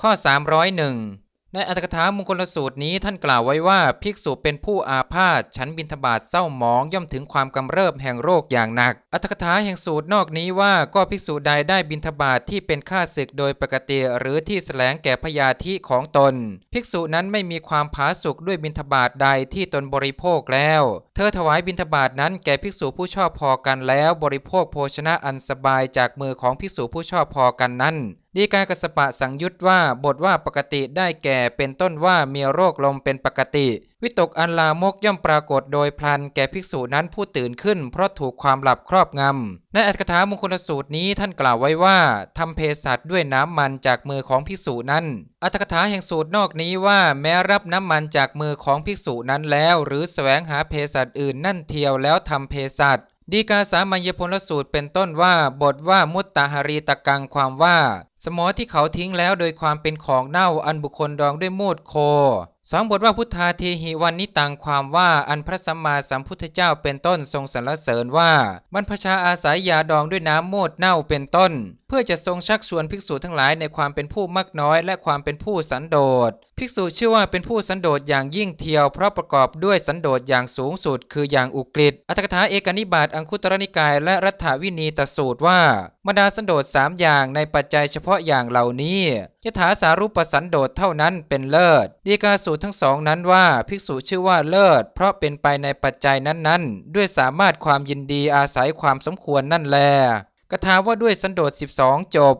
ข้อ 301 ในอัตถกถามงคลสูตรนี้ท่านกล่าวไว้ว่าภิกษุเป็นผู้อาพาธฉันบินทบาทเศร้าหมองย่อมถึงความกำเริบแห่งโรคอย่างหนัก อัตถกถาแห่งสูตรนอกนี้ว่าก็ภิกษุใดได้บินทบาทที่เป็นค่าศึกโดยปกติ หรือที่แสลงแก่พยาธิของตน ภิกษุนั้นไม่มีความผาสุกด้วยบินทบาทใดที่ตนบริโภคแล้ว เธอถวายบินทบาทนั้นแก่ภิกษุผู้ชอบพอกันแล้วบริโภคโภชนะอันสบายจากมือของภิกษุผู้ชอบพอกันนั้นดีกากสปะสังยุตว่าบทว่าปกติได้แก่เป็นต้นว่ามีโรคลมเป็นปกติ วิตกอันลามกย่อมปรากฏโดยพลันแก่ภิกษุนั้นผู้ตื่นขึ้น เพราะถูกความหลับครอบงำในอัตถกถามงคลสูตรนี้ท่านกล่าวไว้ว่าทำเภสัชด้วยน้ำมันจากมือของภิกษุนั้น อัตถกถาแห่งสูตรนอกนี้ว่าแม้รับน้ำมันจากมือของภิกษุนั้นแล้ว หรือแสวงหาเภสัชอื่นนั่นเทียวแล้วทำเภสัช ดีกาสามัญญพลสูตรเป็นต้นว่าบทว่ามุตตาหารีตะกังความว่า สมอที่เขาทิ้งแล้วโดยความเป็นของเน่าอันบุคคลดองด้วยมูดโคสองบทว่าพุทธาเทหิวันนิตังความว่าอันพระสัมมาสัมพุทธเจ้าเป็นต้นทรงสรรเสริญว่าบรรพชาอาศัยยาดองด้วยน้ำโมดเน่าเป็นต้น เพื่อจะทรงชักชวนภิกษุทั้งหลายในความเป็นผู้มักน้อยและความเป็นผู้สันโดษภิกษุชื่อว่าเป็นผู้สันโดษอย่างยิ่งเทียว เพราะประกอบด้วยสันโดษอย่างสูงสุด คืออย่างอุกฤษอัตถกถาเอกนิบาตอังคุตรนิกายและรัฐวินีตสูตรว่า บรดาสันโดษสามอย่างในปัจจัยเฉพาะอย่างเหล่านี้ยถาสารุปสันโดษเท่านั้นเป็นเลิศดีกาสูตรทั้งสองนั้นว่าภิกษุชื่อว่าเลิศ เพราะเป็นไปในปัจจัยนั้นๆ ด้วยสามารถความยินดีอาศัยความสมควรนั่นแลกระทาว่าด้วยสันโดษ12 จบ